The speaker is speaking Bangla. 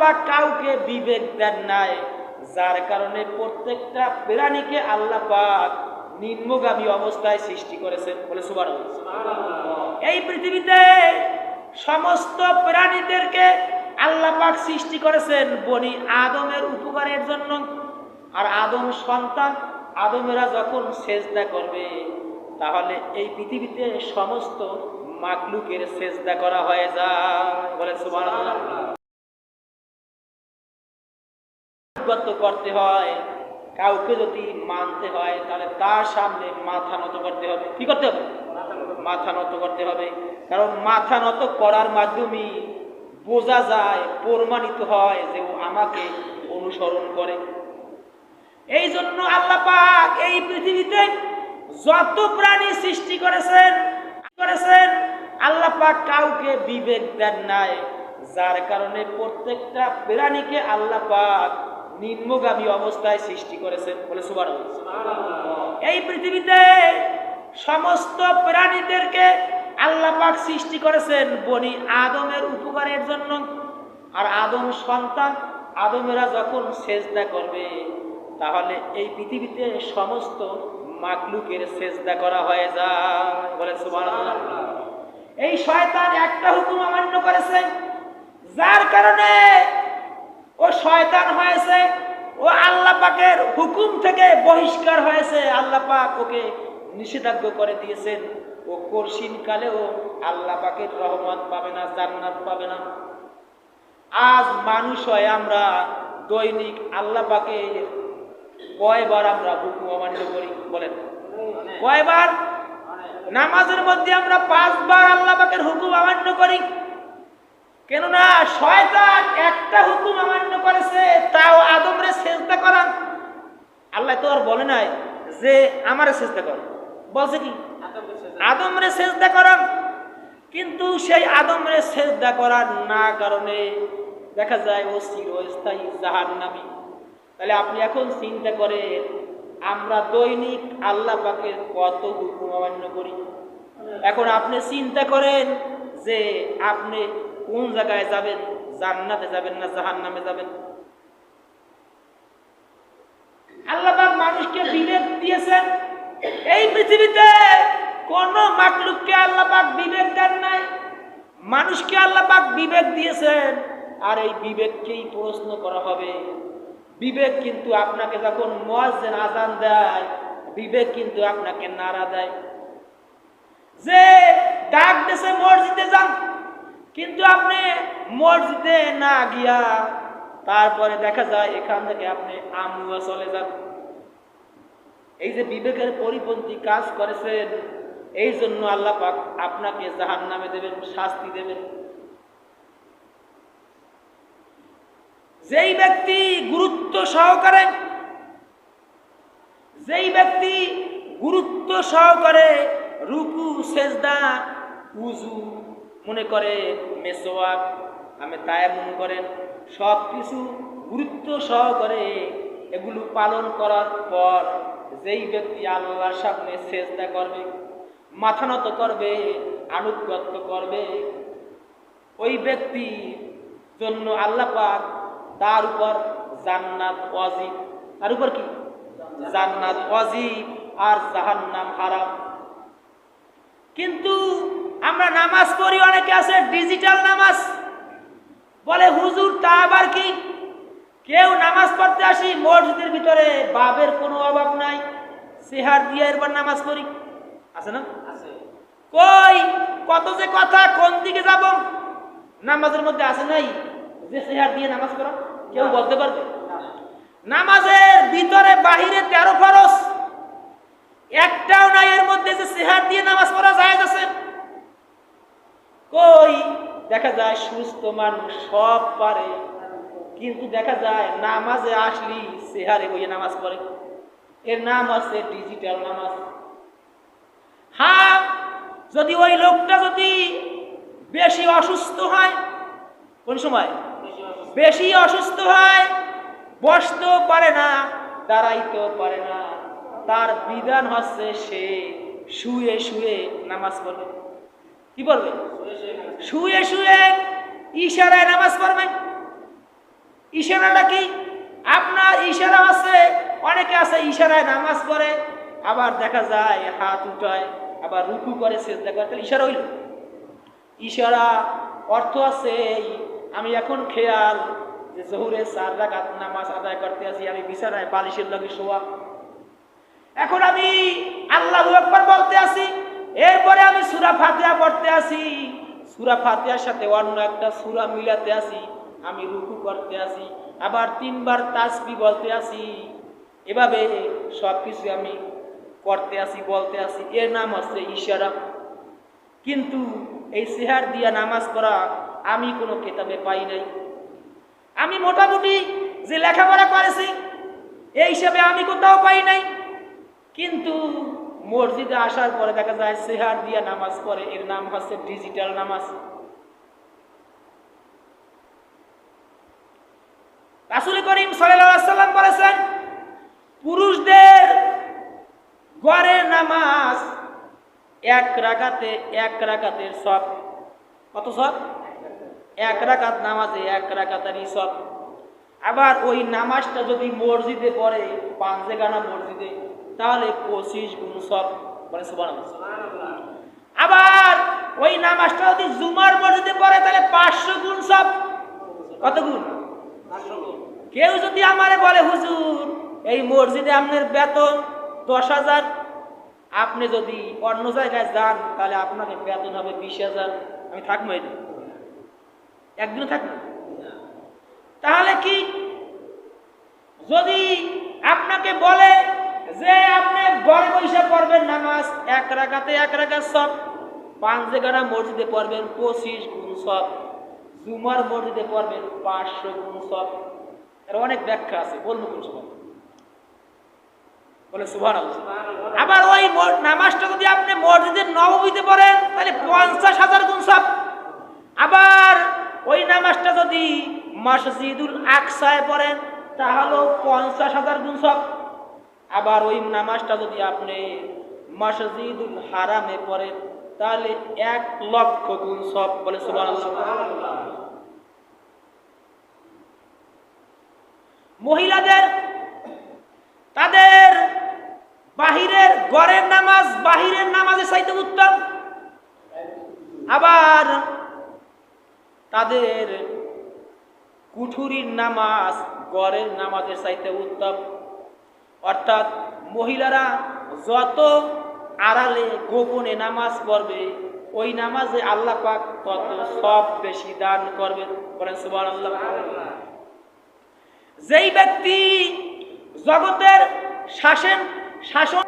পাক কাউকে বিবেক দেন নাই যার কারণে প্রত্যেকটা প্রাণীকে আল্লাহ পাক নিম্নগামী অবস্থায় সৃষ্টি করেছেন বলে সুবার এই পৃথিবীতে সমস্ত প্রাণীদেরকে আল্লাহ পাক সৃষ্টি করেছেন বনি আদমের উপকারের জন্য। আর আদম সন্তান আদমেরা যখন সেজদা করবে তাহলে এই পৃথিবীতে সমস্ত মাকলুকের সেজদা করা হয়ে যায় বলে সুবহানাল্লাহ। আনুগত্য করতে হয়, কাউকে যদি মানতে হয়, তাহলে তার সামনে মাথা নত করতে হবে। কি করতে হবে? মাথা নত করতে হবে। কারণ মাথা নত করার মাধ্যমে বোঝা যায়, প্রমাণিত হয় যে ও আমাকে অনুসরণ করে। এই জন্য আল্লাহ পাক এই পৃথিবীতে যত প্রাণী সৃষ্টি করেছেন করেছেন, আল্লাহ পাক কাউকে বিবেক দেন নাই। যার কারণে প্রত্যেকটা প্রাণীকে আল্লাহ পাক নিম্নগামী অবস্থায় সৃষ্টি করেছেন বলে সুবার এই পৃথিবীতে সমস্ত প্রাণীদেরকে আল্লাহ পাক সৃষ্টি করেছেন বনি আদমের উপকারের জন্য। আর আদম সন্তান আদমেরা যখন সেজদা করবে তাহলে এই পৃথিবীতে সমস্ত মাকলুকের সেজদা করা হয়ে যায়। বলে এই শয়তান একটা হুকুম অমান্য করেছে যার কারণে শয়তান হয়েছে, ও আল্লাহ পাকের হুকুম থেকে বহিষ্কার হয়েছে। আল্লাহ পাক ওকে নিষেধাজ্ঞ করে দিয়েছেন। ও কর্ষিন কালেও আল্লাহ পাকের রহমত পাবে না, জান্নাত পাবে না। আজ মানুষ হয় আমরা দৈনিক আল্লাহ পাকে কয়বার আমরা হুকুম অমান্য করি, বলেন। কয়বার? নামাজের মধ্যে আমরা পাঁচবার আল্লাহ পাকের হুকুম অমান্য করি। কেননা শয়তান একটা হুকুম অমান্য তো আর বলে নাই যে আমারে চেষ্টা কর। বলছে কি? আদমরে চেষ্টা করান কিন্তু সেই আদমরে চেষ্টা করার না কারণে দেখা যায় ও চিরস্থায়ী জাহান নামি তাহলে আপনি এখন চিন্তা করেন, আমরা দৈনিক আল্লাহ পাকের কত হুকুম অমান্য করি। এখন আপনি চিন্তা করেন যে আপনি কোন জায়গায় যাবেন? জান্নাতে যাবেন না জাহান নামে যাবেন আল্লাহবাক মানুষকে বিবেক দিয়েছেন এই পৃথিবীতে কোন মাকলুককে আল্লাপাক বিবেক দেন নাই। মানুষকে আল্লাপাক বিবেক দিয়েছেন। আর এই বিবেককেই প্রশ্ন করা হবে। বিবেক কিন্তু আপনাকে যখন মোয়াজ্জেন আজান দেয়, বিবেক কিন্তু আপনাকে নাড়া দেয়। যে ডাক দেশে মসজিদে যান, কিন্তু আপনি মসজিদে না গিয়া, তারপরে দেখা যায় এখান থেকে আপনি আমুয়া চলে যান। এই যে বিবেকের পরিপন্থী কাজ করেছেন, এই জন্য আল্লাহ পাক আপনাকে জাহান নামে দেবেন, শাস্তি দেবেন। যেই ব্যক্তি গুরুত্ব সহকারে, যেই ব্যক্তি গুরুত্ব সহকারে রুকু, সেজদা, উজু মনে করে মেসোয়াক আমি তাই মনে করেন সব কিছু গুরুত্ব সহকারে এগুলো পালন করার পর যেই ব্যক্তি আল্লাহর সামনে চেষ্টা করবে, মাথা নত করবে, আনুগত্য করবে, ওই ব্যক্তি জন্য আল্লাহ পাক তার উপর জান্নাত ওয়াজিব। তার উপর কি? জান্নাত ওয়াজিব আর জাহান্নাম হারাম। কিন্তু আমরা নামাজ পড়ি, অনেকে আছে ডিজিটাল নামাজ। বলে, হুজুর, তা আবার কি? কেউ নামাজ পড়তে আসি মসজিদের ভিতরে, বাবের কোনো সেহার দিয়ে এরপর নামাজ পড়ি। আছে না? কই? কত যে কথা কোন দিকে যাব? নামাজের মধ্যে আছে নাই? যে সেহার দিয়ে নামাজ পড়া কেউ বলতে পারবে? নামাজের ভিতরে বাহিরে তেরো ফরস একটাও নাই এর মধ্যে যে সেহার দিয়ে নামাজ পড়া যায় আছে। কই? দেখা যায় সুস্থ মানুষ সব পারে। কিন্তু দেখা যায় নামাজে আসলি সেহারে বইয়ে নামাজ পড়ে। এর নাম আছে ডিজিটাল নামাজ। হ্যাঁ যদি ওই লোকটা যদি বেশি অসুস্থ হয়, কোন সময়? বেশি অসুস্থ হয়, বসতেও পারে না, দাঁড়াইতেও পারে না। তার বিধান হচ্ছে সে শুয়ে শুয়ে নামাজ পড়বে। কি বলবে? শুয়ে শুয়ে ইশারায় নামাজ পড়বে। ইশারাটা কি? আপনার ইশারা আছে অনেকে আছে, ইশারায় নামাজ পড়ে, আবার দেখা যায় হাত উঠায়, আবার রুকু করে, সেজদা করে। তাহলে ইশারা হইল। ইশারা অর্থ আছে আমি এখন খেয়াল যে জহুরে চার রাকাত নামাজ আদায় করতে আছি, আমি বিছানায় বালিশের লগে শোয়া। এখন আমি আল্লাহ আকবার বলতে আছি, এরপরে আমি সুরা ফাতিহা পড়তে আছি। সুরা ফাতিহার সাথে অন্য একটা সুরা মিলাতে আছি, আমি রুকু করতে আছি, আবার তিনবার তাসবি বলতে আছি। এভাবে সব কিছু আমি করতে আসি, বলতে আসি। এর নাম হচ্ছে ইশারা। কিন্তু এই সেহার দিয়া নামাজ পড়া আমি কোনো কেতাবে পাই নাই। আমি মোটামুটি যে লেখাপড়া করেছি, এই হিসাবে আমি কোথাও পাই নাই। কিন্তু মসজিদে আসার পরে দেখা যায় সেহার দিয়া নামাজ পড়ে, এর নাম হচ্ছে ডিজিটাল নামাজ। রাসুল করিম বলেছেন পুরুষদের গড়ের নামাজ এক রাকাতে এক রাকাতের সব। কত সব? এক রাকাত নামাজে এক রাকাতারই সব। আবার ওই নামাজটা যদি মসজিদে পড়ে পাঁচেগানা মসজিদে তাহলে পঁচিশ গুণ সব। মানে সুবান আবার ওই নামাজটা যদি জুমার মসজিদে পড়ে তাহলে পাঁচশো গুণ সব। কত গুণ। কেউ যদি আমারে বলে হুজুর এই মসজিদে আপনার বেতন দশ হাজার। আপনি যদি অন্য জায়গায় যান, তাহলে আপনাকে বেতন হবে বিশ হাজার। আমি থাকব এদিন একদিনও থাকব তাহলে কি? যদি আপনাকে বলে যে আপনি ঘরে বসে পড়বেন নামাজ, এক রাখাতে এক রাখাত সব, পাঁচ জায়গানা মসজিদে পড়বেন পঁচিশ গুণ সব, জুমার মসজিদে পড়বেন পাঁচশো গুণ সব। এর অনেক ব্যাখ্যা আছে, বলব কোন সময়? বলে সুভান আবার ওই নামাজটা যদি আপনি মসজিদের নবমীতে পড়েন, তাহলে পঞ্চাশ হাজার গুণ সব। আবার ওই নামাজটা যদি মসজিদুল আকসায় পড়েন, তাহলেও পঞ্চাশ হাজার গুণ সব। আবার ওই নামাজটা যদি আপনি মসজিদুল হারামে পড়েন, তাহলে এক লক্ষ গুণ সব। বলে সুবান মহিলাদের, তাদের বাহিরের গড়ের নামাজ, বাহিরের নামাজের চাইতে উত্তম। আবার তাদের কুঠুরির নামাজ গড়ের নামাজের চাইতে উত্তম। অর্থাৎ মহিলারা যত আড়ালে গোপনে নামাজ পড়বে, ওই নামাজে আল্লাহ পাক তত সব বেশি দান করবেন। বলেন সুবহানাল্লাহ। যেই ব্যক্তি জগতের শাসন শাসন